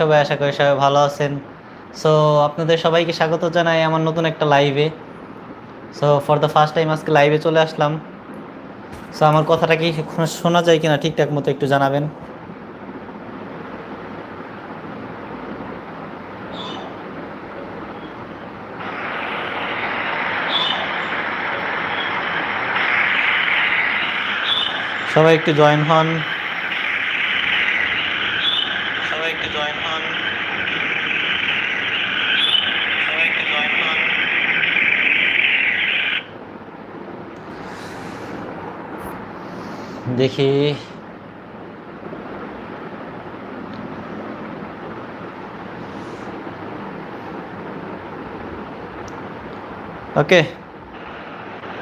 সবাই আশা করি সবাই ভালো আছেন। সো আপনাদের সবাইকে স্বাগত জানাই আমার নতুন একটা লাইভে so for the first time আজকে লাইভে চলে আসলাম। সো আমার কথাটা কি শোনা যায় কিনা ঠিকঠাক মতো একটু জানাবেন। সবাই একটু জয়েন হন সবাই একটু জয়েন হন সবাই একটু জয়েন হন দেখি। ওকে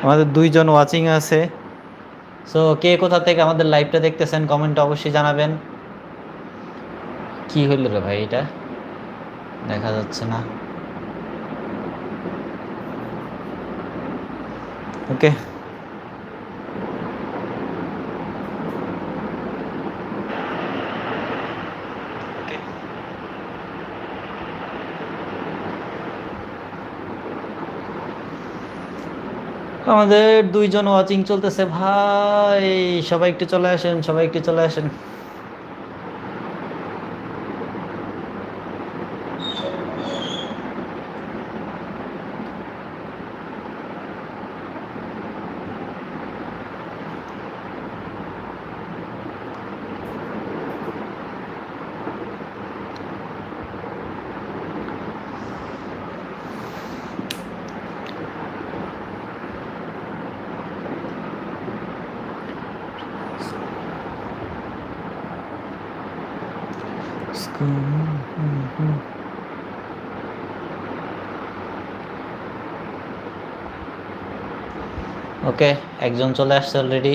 আমাদের দুইজন ওয়াচিং আছে। সো কে কোথা থেকে আমাদের লাইভটা দেখতেছেন কমেন্ট অবশ্যই জানাবেন। কি হইল রে ভাই এটা? দেখা যাচ্ছে না। ওকে। আমাদের দুইজন ওয়াচিং চলতেছে। ভাই সবাই একটু চলে আসেন সবাই একটু চলে আসেন। ওকে একজন চলে আসছে অলরেডি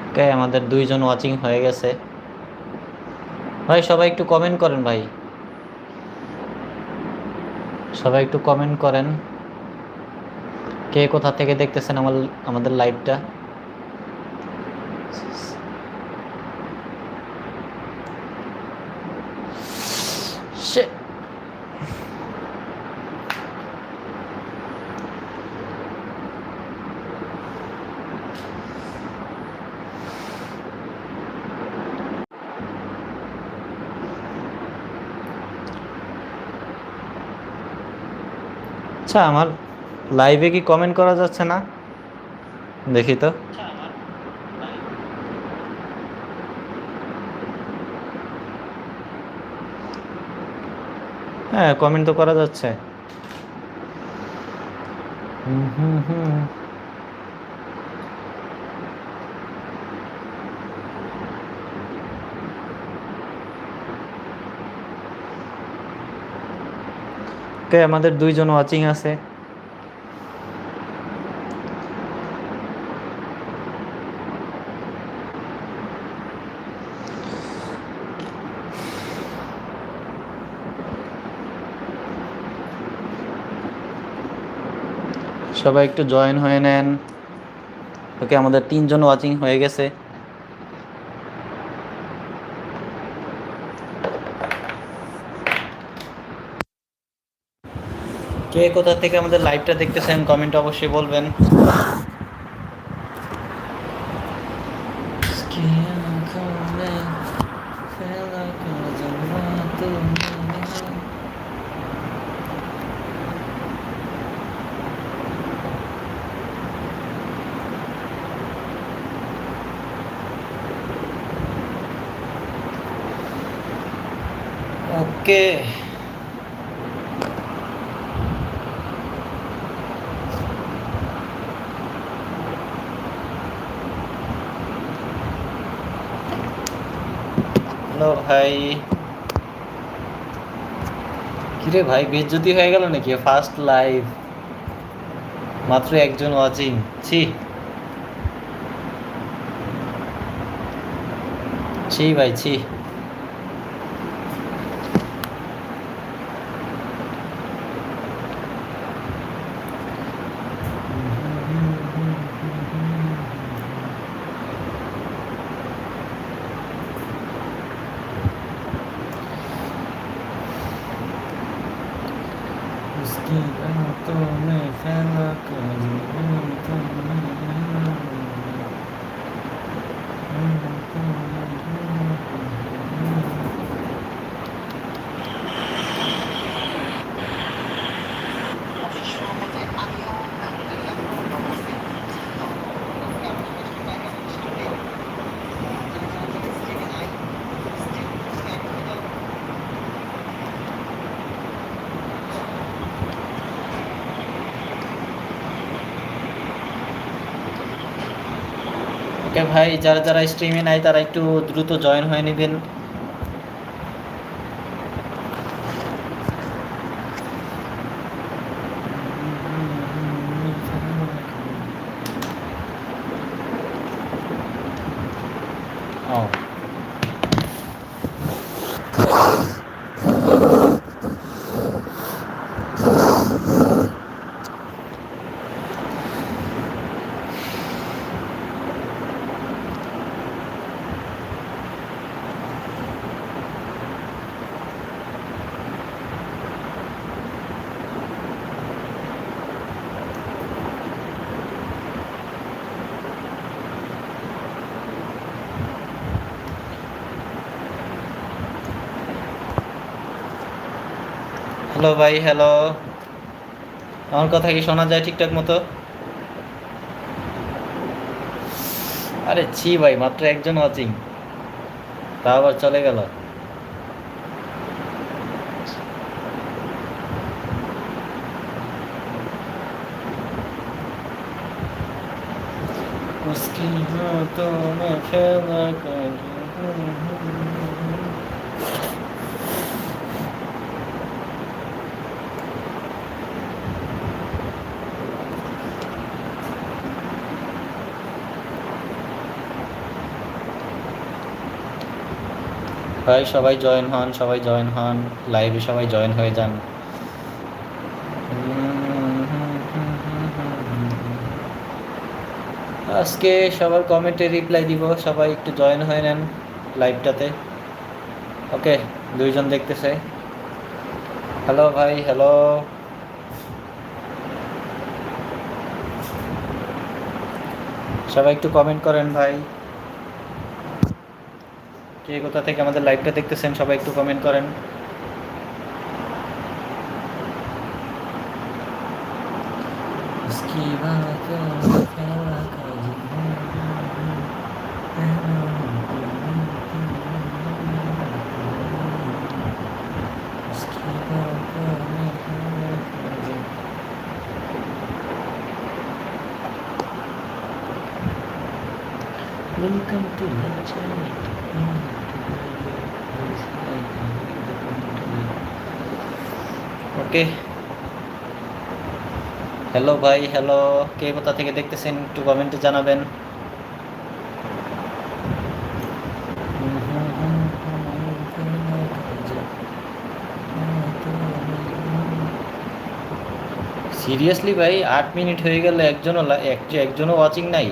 ওকে আমাদের দুইজন ওয়াচিং হয়ে গেছে। ভাই, সবাই একটু কমেন্ট করেন ভাই। সবাই একটু কমেন্ট করেন। কে কোথা থেকে দেখতেছেন আমার আমাদের লাইভটা আচ্ছা আমার লাইভে কি কমেন্ট করা যাচ্ছে না? দেখি তো। হ্যাঁ কমেন্ট তো করা যাচ্ছে। হুম হুম হুম। ওকে আমাদের দুইজন ওয়াচিং আছে। সবাই একটু জয়েন হয়ে নেন। ওকে, আমাদের তিনজন ওয়াচিং হয়ে গেছে। কে কোথা থেকে আমাদের লাইভটা দেখতেছেন কমেন্ট অবশ্যই বলবেন। ওকে ভাই। কিরে ভাই, বেজ্জতি হয়ে গেল নাকি? ফার্স্ট লাইভ মাত্র একজন ওয়াচিং ছি। ছি ভাই, ছি। ভাই যারা যারা স্ট্রিমে নাই তারা একটু দ্রুত জয়েন হয়ে নেবেন। হ্যালো ভাই, হ্যালো। আমার কথা কি শোনা যায় ঠিকঠাক মতো? আরে ছি ভাই, মাত্র একজন ওয়াচিং তা আবার চলে গেল। তো না খেলা ভাই, সবাই জয়েন হন, সবাই জয়েন হন লাইভে সবাই জয়েন হয়ে যান। আজকে সবার কমেন্টে রিপ্লাই দিব, সবাই একটু জয়েন হয়ে নেন লাইভটাতে ওকে দুইজন দেখতেছে। হ্যালো ভাই হ্যালো সবাই একটু কমেন্ট করেন ভাই। কে কোথা থেকে আমাদের লাইভটা দেখতেছেন সবাই একটু কমেন্ট করেন Welcome to my channel. Okay. Hello ভাই হ্যালো কে কোথা থেকে দেখতেছেন একটু কমেন্টে জানাবেন। সিরিয়াসলি ভাই, আট মিনিট হয়ে গেল, একজনও একজনও ওয়াচিং নাই।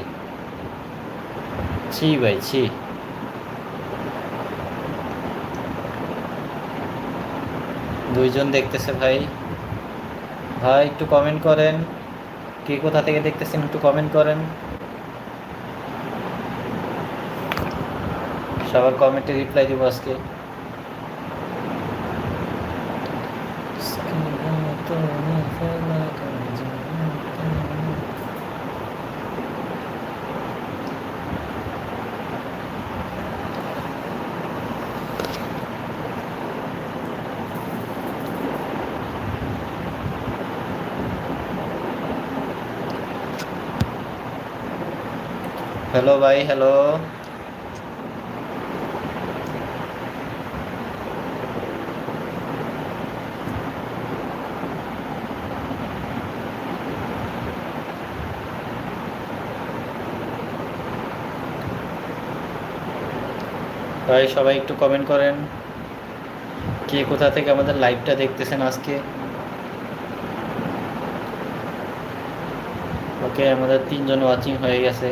ছি ভাই, ছি। দুইজন দেখতেছে ভাই। ভাই, একটু কমেন্ট করেন। কে কোথা থেকে দেখতেছেন একটু কমেন্ট করেন। সবার কমেন্টে রিপ্লাই দিব আজকে। হ্যালো ভাই হ্যালো ভাই সবাই একটু কমেন্ট করেন। কে কোথা থেকে আমাদের লাইভটা দেখতেছেন আজকে? ওকে আমাদের তিনজন ওয়াচিং হয়ে গেছে।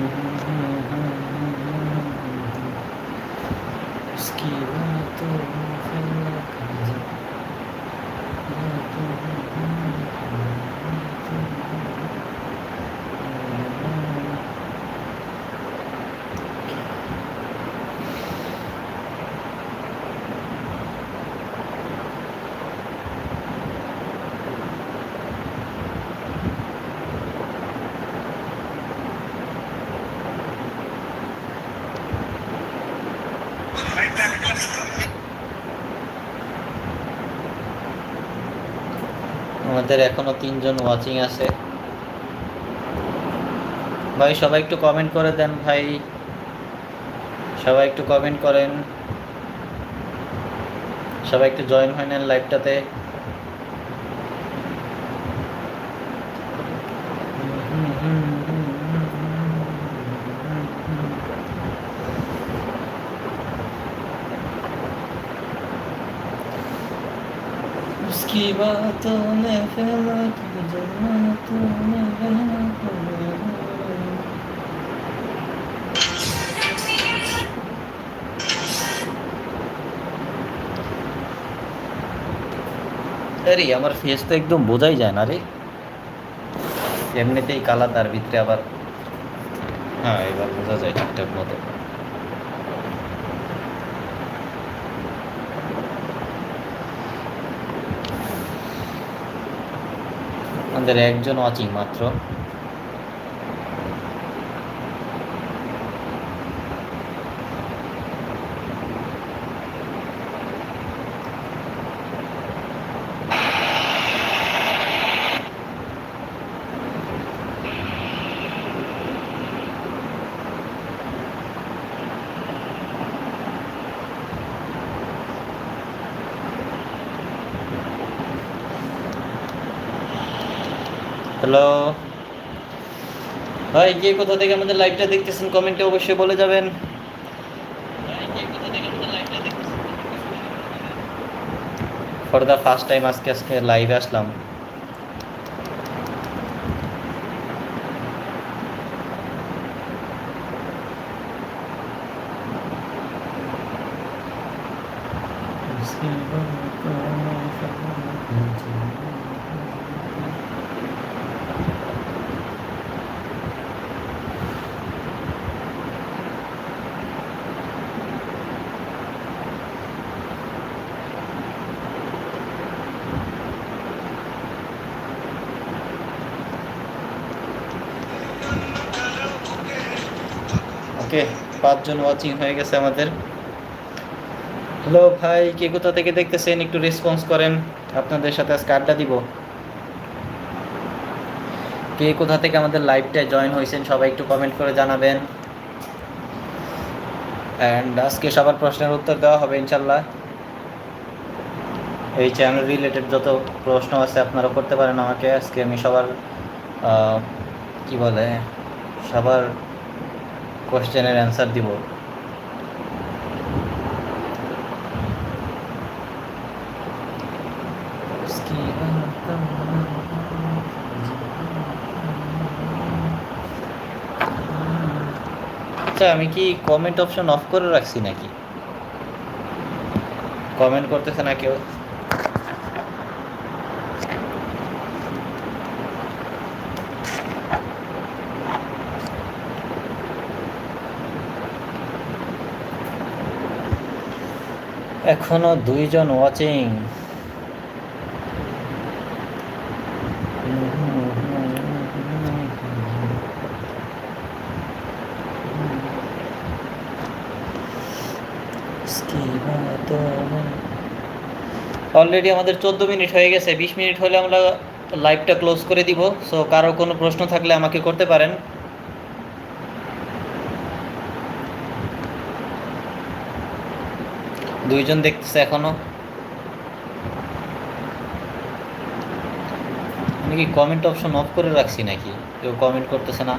mm-hmm. আমাদের এখনও তিনজন ওয়াচিং আছে। ভাই, সবাই একটু কমেন্ট করে দেন ভাই। সবাই একটু কমেন্ট করেন। সবাই একটু জয়েন হয়ে নেন লাইভটাতে কি বা তোনে আমার ফেস তো একদম বোঝাই যায় না রে এমনিতেই কালা তার ভিতরে আবার হ্যাঁ এবার বোঝা যায় ঠিকঠাক মতো আমাদের একজন ওয়াচিং মাত্র। হ্যালো। ভাই, কে কোথা থেকে আমাদের লাইভটা দেখতেছেন কমেন্টে অবশ্যই বলে যাবেন। ফর দ্য ফার্স্ট টাইম আজকে আজকে লাইভে আসলাম। ওকে পাঁচজন ওয়াচিং হয়ে গেছে আমাদের। হ্যালো ভাই, কে কোথা থেকে দেখতেছেন? একটু রেসপন্স করেন। আপনাদের সাথে আজকে আড্ডা দিব। কে কোথা থেকে আমাদের লাইভটায় জয়েন হয়েছেন, সবাই একটু কমেন্ট করে জানাবেন। অ্যান্ড আজকে সবার প্রশ্নের উত্তর দেওয়া হবে, ইনশাল্লাহ। এই চ্যানেল রিলেটেড যত প্রশ্ন আছে আপনারা করতে পারেন আমাকে। আজকে আমি সবার কি বলে, সবার কোশ্চেনের অ্যান্সার দিব। আচ্ছা আমি কি কমেন্ট অপশন অফ করে রাখছি নাকি? কমেন্ট করতেছে না কেউ? এখনও দুইজন ওয়াচিং অলরেডি আমাদের চোদ্দ মিনিট হয়ে গেছে। বিশ মিনিট হলে আমরা লাইভটা ক্লোজ করে দিব। সো কারও কোনো প্রশ্ন থাকলে আমাকে করতে পারেন। দুইজন দেখতেছে এখনও। আমি কি কমেন্ট অপশন অফ করে রাখছি নাকি? কেউ কমেন্ট করতেছে না।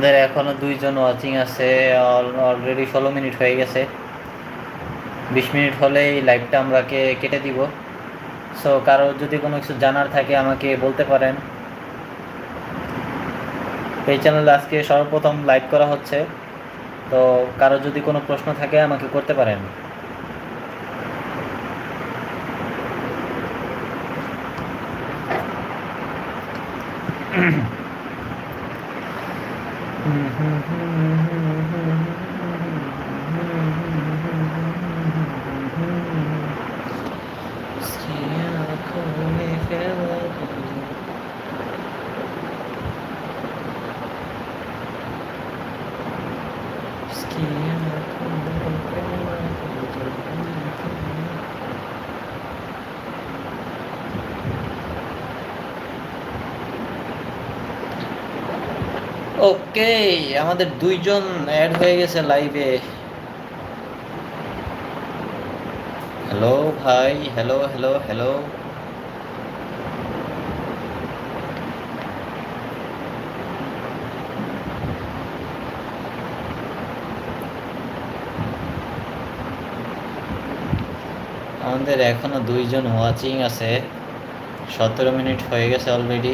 আমাদের এখনও দুইজন ওয়াচিং আছে অলরেডি ষোলো মিনিট হয়ে গেছে। বিশ মিনিট হলে এই লাইভটা আমরাকে কেটে দিব। সো কারও যদি কোনো কিছু জানার থাকে আমাকে বলতে পারেন। এই চ্যানেলে আজকে সর্বপ্রথম লাইভ করা হচ্ছে। তো, কারও যদি কোনো প্রশ্ন থাকে আমাকে করতে পারেন। Mm-hmm. আমাদের দুইজন অ্যাড হয়ে গেছে লাইভে হ্যালো ভাই। হ্যালো হ্যালো হ্যালো আমাদের এখনও দুইজন ওয়াচিং আছে। সতেরো মিনিট হয়ে গেছে অলরেডি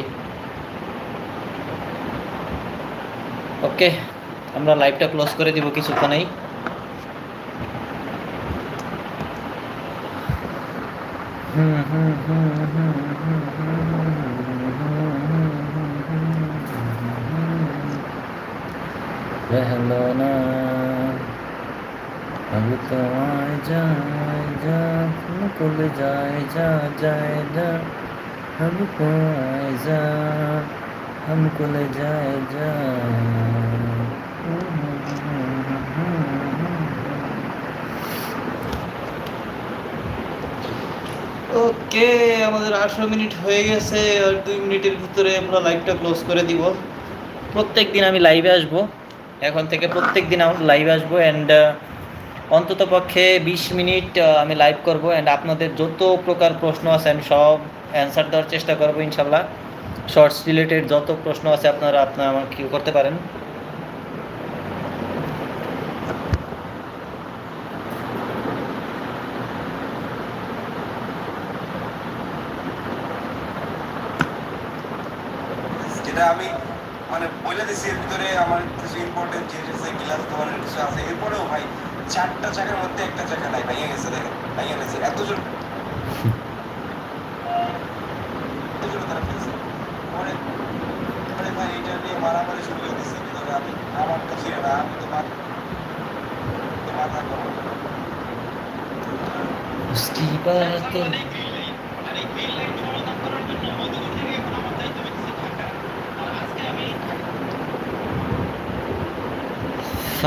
ওকে, আমরা লাইভটা ক্লোজ করে দিব কিছু তো হুম হুম হুম হুম না যাই যা যায় যা যাই যা যা हमको ले जाए जा ওকে আমাদের আঠারো মিনিট হয়ে গেছে আর দুই মিনিটের ভিতরে আমরা লাইভটা ক্লোজ করে দিব প্রত্যেক দিন আমি লাইভে আসব এখন থেকে প্রত্যেক দিন আমরা লাইভে আসবো অ্যান্ড অন্তত পক্ষে বিশ মিনিট আহ, আমি লাইভ করব অ্যান্ড আপনাদের যত প্রকার প্রশ্ন আছে আমি সব অ্যান্সার দেওয়ার চেষ্টা করবো ইনশাল্লাহ শর্টস রিলেটেড যত প্রশ্ন আছে আপনারা আপনারা আমাকে কি করতে পারেন যেটা আমি মানে বলে দিচ্ছি এর ভিতরে আমার কিছু ইম্পর্টেন্ট জিনিস আছে গ্লাস ধরনের কিছু আছে এরপরেও ভাই চারটা চাকার মধ্যে একটা চাকা নাই ভেঙে গেছে দেখেন ভেঙে গেছে এত জোর এত জোরে তারা ফেলছে পরে পরে ভাই এটা নিয়ে মারামারি শুরু করে দিচ্ছে কীভাবে আমি আমার তো ছিল না? আমি তোমার তোমার না করব।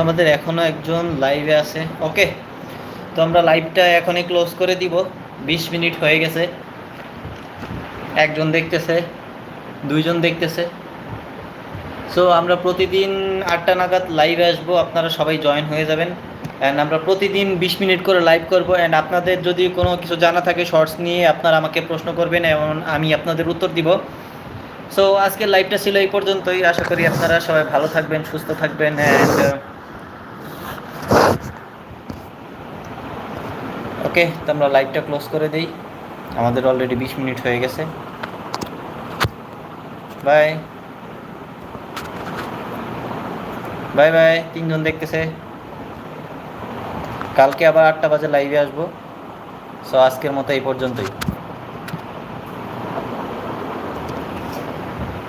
আমাদের এখনও একজন লাইভে আছে। ওকে তো আমরা লাইভটা এখনই ক্লোজ করে দিব। বিশ মিনিট হয়ে গেছে। একজন দেখতেছে, দুইজন দেখতেছে। সো আমরা প্রতিদিন আটটা নাগাদ লাইভে আসব, আপনারা সবাই জয়েন হয়ে যাবেন। অ্যান্ড আমরা প্রতিদিন বিশ মিনিট করে লাইভ করব। অ্যান্ড আপনাদের যদি কোনো কিছু জানা থাকে শর্টস নিয়ে আপনারা আমাকে প্রশ্ন করবেন এবং আমি আপনাদের উত্তর দিব। সো আজকের লাইভটা ছিল এই পর্যন্তই। আশা করি আপনারা সবাই ভালো থাকবেন, সুস্থ থাকবেন। অ্যান্ড ওকে তো আমরা লাইভটা ক্লোজ করে দিই। আমাদের অলরেডি বিশ মিনিট হয়ে গেছে। বাই বাই বাই, তিনজন দেখতেছে। কালকে আবার আটটা বাজে লাইভে আসব। সো আজকের মতো এই পর্যন্তই।